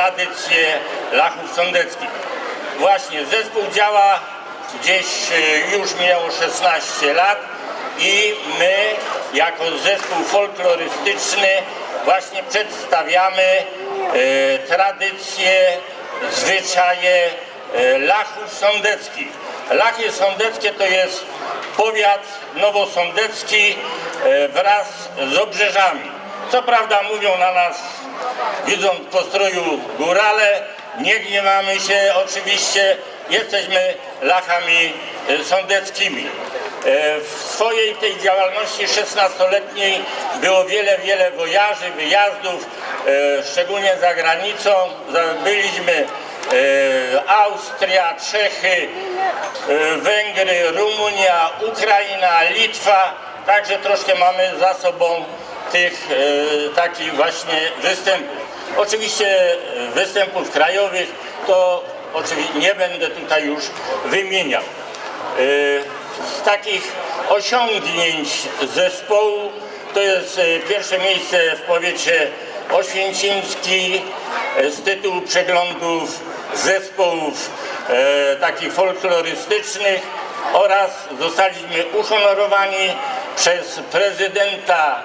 tradycje Lachów Sądeckich. Właśnie zespół działa gdzieś e, już miało 16 lat i my jako zespół folklorystyczny właśnie przedstawiamy e, tradycje, zwyczaje e, Lachów Sądeckich. Lachy Sądeckie to jest powiat nowosądecki e, wraz z obrzeżami. Co prawda mówią na nas, widząc postroju górale, nie gniewamy się, oczywiście jesteśmy lachami e, sądeckimi. E, W swojej tej działalności 16-letniej było wiele, wiele wojaży, wyjazdów, e, szczególnie za granicą. Byliśmy Austria, Czechy, Węgry, Rumunia, Ukraina, Litwa. Także troszkę mamy za sobą tych e, takich właśnie występów. Oczywiście e, występów krajowych to oczywiście nie będę tutaj już wymieniał. E, Z takich osiągnięć zespołu to jest pierwsze miejsce w powiecie oświęcimski z tytułu przeglądów zespołów e, takich folklorystycznych oraz zostaliśmy uhonorowani przez prezydenta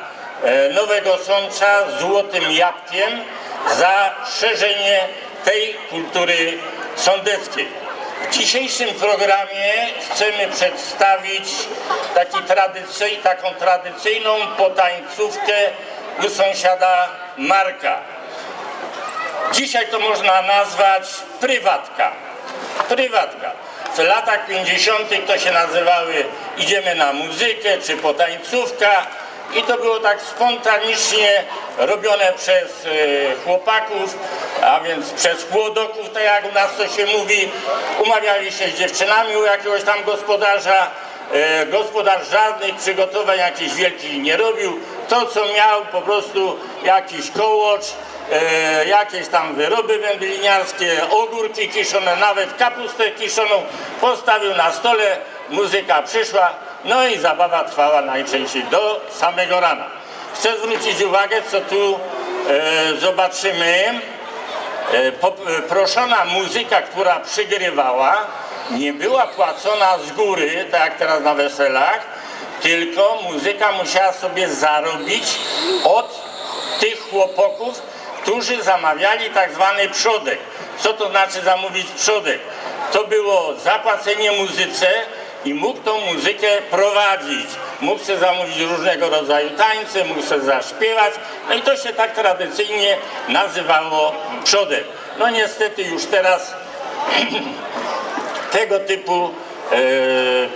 Nowego Sącza złotym jabłkiem za szerzenie tej kultury sądeckiej. W dzisiejszym programie chcemy przedstawić taki tradycyj, taką tradycyjną potańcówkę u sąsiada Marka. Dzisiaj to można nazwać prywatka. Prywatka. W latach 50. to się nazywały idziemy na muzykę czy potańcówka i to było tak spontanicznie robione przez e, chłopaków, a więc przez chłodoków, tak jak u nas to się mówi. Umawiali się z dziewczynami u jakiegoś tam gospodarza. E, Gospodarz żadnych przygotowań jakichś wielkich nie robił. To co miał po prostu jakiś kołocz, e, jakieś tam wyroby wędliniarskie, ogórki kiszone, nawet kapustę kiszoną postawił na stole, muzyka przyszła, no i zabawa trwała najczęściej do samego rana. Chcę zwrócić uwagę, co tu e, zobaczymy. E, pop- e, proszona muzyka, która przygrywała, nie była płacona z góry, tak jak teraz na weselach, tylko muzyka musiała sobie zarobić od tych chłopaków, którzy zamawiali tak zwany przodek. Co to znaczy zamówić przodek? To było zapłacenie muzyce i mógł tą muzykę prowadzić. Mógł sobie zamówić różnego rodzaju tańce, mógł sobie zaśpiewać. No i to się tak tradycyjnie nazywało przodek. No niestety już teraz tego typu e,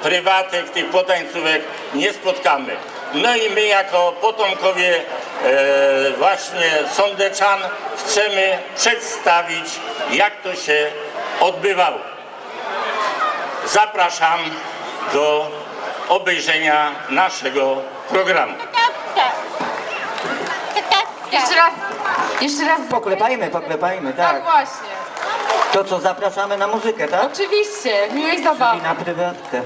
prywatek, tych potańcówek nie spotkamy. No i my jako potomkowie e, właśnie sądeczan chcemy przedstawić jak to się odbywało. Zapraszam do obejrzenia naszego programu. Jeszcze raz, jeszcze raz. Poklepajmy, poklepajmy, Tak tak. właśnie. To co, zapraszamy na muzykę, tak? Oczywiście, miłej zabawy. I na prywatkę.